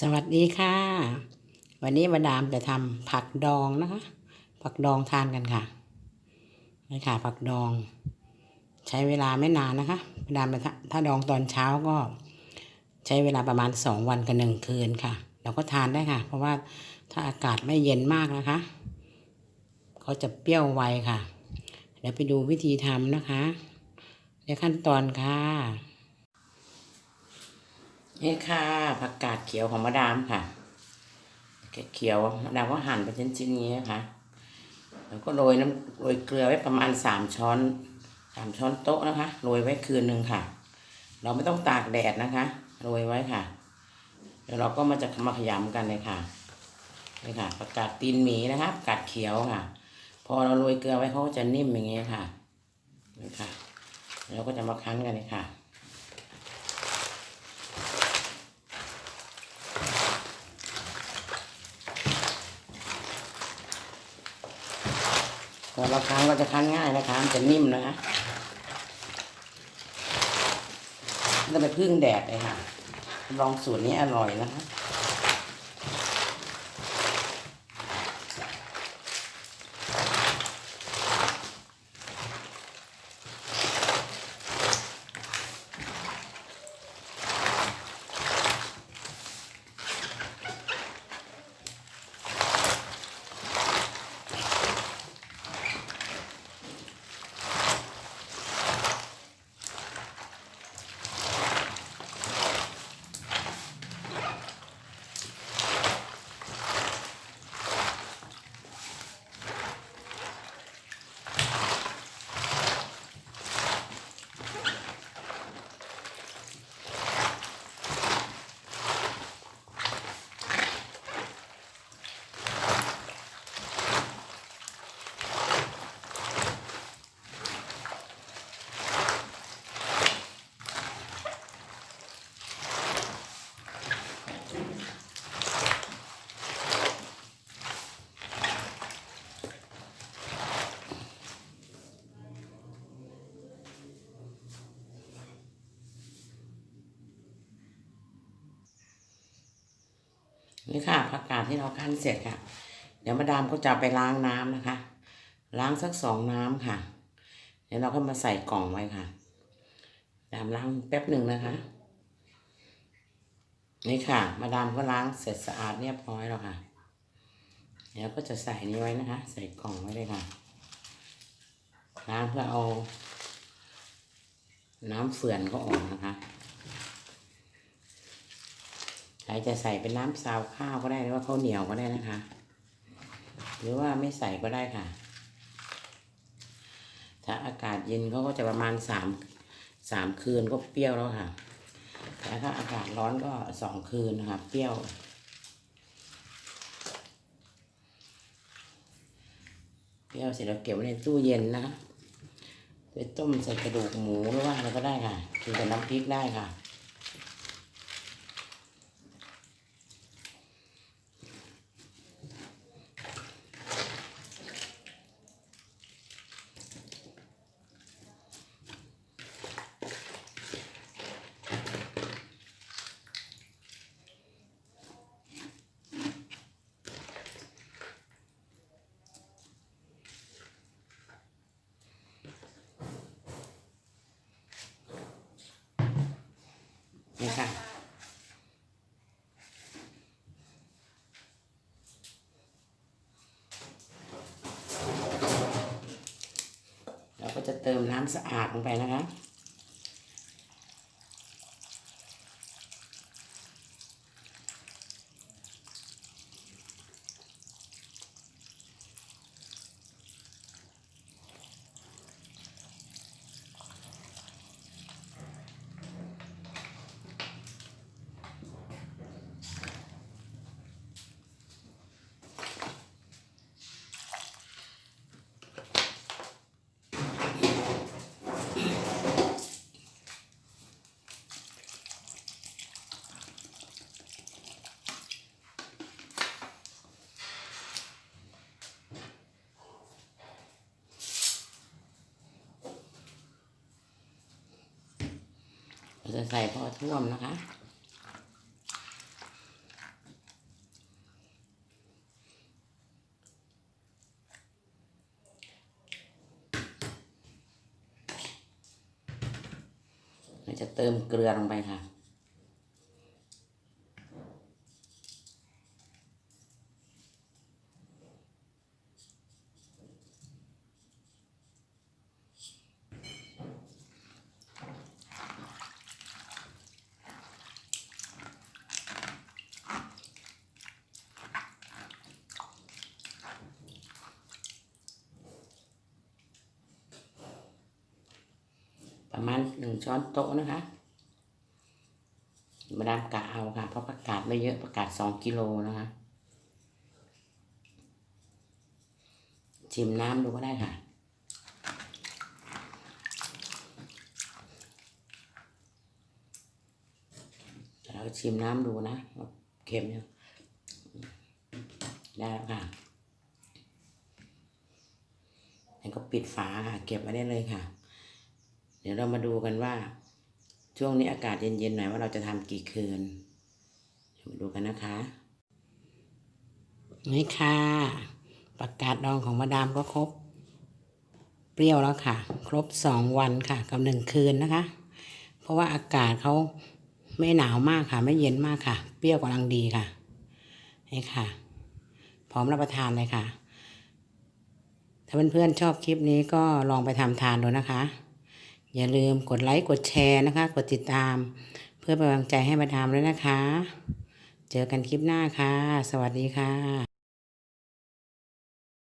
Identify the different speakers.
Speaker 1: สวัสดีค่ะ วันนี้มาดามจะทำผักดองนะคะ ผักดองทานกันค่ะนี่ค่ะ ผักดอง ใช้เวลาไม่นานนะคะมาดามถ้าดองตอนเช้าก็ ใช้เวลาประมาณสองวันกับหนึ่งคืนค่ะ เราก็ทานได้ค่ะ เพราะว่าถ้าอากาศไม่เย็นมากนะคะเขาจะเปรี้ยวไวค่ะเดี๋ยวไปดูวิธีทำนะคะในขั้นตอนค่ะ นี่ค่ะผักกาดเขียวของมาดามค่ะผักเขียวมาดามก็หั่นเป็นชิ้นๆนี้นะคะแล้วก็โรยน้ำโรยเกลือไว้ประมาณสามช้อนสามช้อนโต๊ะนะคะโรยไว้คืนหนึ่งค่ะ เราไม่ต้องตากแดดนะคะโรยไว้ค่ะ เดี๋ยวเราก็มาจะมาขยำกันเลยค่ะนี่ค่ะผักกาดตีนหมีนะคะผักกาดเขียวค่ะ พอเราโรยเกลือไว้เขาก็จะนิ่มอย่างเงี้ยค่ะนี่ค่ะเราก็จะมาคั้นกันเลยค่ะ พอเราคั้นก็จะคั้นง่ายนะคะมันจะนิ่มนะจะไปพึ่งแดดเลยค่ะ ลองสูตรนี้อร่อยนะคะ นี่ค่ะผักกาดที่เราคั้นเสร็จค่ะ เดี๋ยวมาดามก็จะไปล้างน้ำนะคะ ล้างสักสองน้ำค่ะ เดี๋ยวเราก็มาใส่กล่องไว้ค่ะ ดามล้างแป๊บหนึ่งนะคะ นี่ค่ะ มาดามก็ล้างเสร็จสะอาดเรียบร้อยแล้วค่ะ เดี๋ยวก็จะใส่นี้ไว้นะคะ ใส่กล่องไว้เลยค่ะ ล้างเพื่อเอา น้ำเฟื่อนก็ออกนะคะ ใครจะใส่เป็นน้ำซาวข้าวก็ได้หรือว่าข้าวเหนียวก็ได้นะคะ หรือว่าไม่ใส่ก็ได้ค่ะ ถ้าอากาศเย็นเขาก็จะประมาณสามสามคืนก็เปรี้ยวแล้วค่ะแต่ถ้าอากาศร้อนก็สองคืนนะคะเปรี้ยวเปรี้ยวเสร็จแล้วเก็บไว้ในตู้เย็นนะคะไปต้มใส่กระดูกหมูหรือว่าอะไรก็ได้ค่ะกินกับน้ำพริกได้ค่ะ ค่ะ เราก็จะเติมน้ำสะอาดลงไปนะคะ เราจะใส่พอท่วมนะคะ เราจะเติมเกลือลงไปค่ะ หนึ่งช้อนโต๊ะนะคะมาดามกะเอาค่ะ เพราะประกาศไม่เยอะประกาศสองกิโลนะคะชิมน้ำดูก็ได้ค่ะ เราชิมน้ำดูนะเค็มยังได้แล้วค่ะแล้วก็ปิดฝาค่ะ เก็บไว้ได้เลยค่ะ เดี๋ยวเรามาดูกันว่า ช่วงนี้อากาศเย็นๆหน่อยว่าเราจะทำกี่คืนมาดูกันนะคะ นี่ค่ะประกาศดองของมาดามก็ครบ เปรี้ยวแล้วค่ะ ครบสองวันค่ะกับหนึ่งคืนนะคะ เพราะว่าอากาศเขาไม่หนาวมากค่ะ ไม่เย็นมากค่ะ เปรี้ยวกำลังดีค่ะ นี่ค่ะ พร้อมรับประทานเลยค่ะ ถ้าเพื่อนๆชอบคลิปนี้ก็ลองไปทำทานดูนะคะ อย่าลืมกดไลค์กดแชร์นะคะ กดติดตาม เพื่อเป็นกำลังใจให้มาดามด้วยนะคะ เจอกันคลิปหน้าค่ะ สวัสดีค่ะ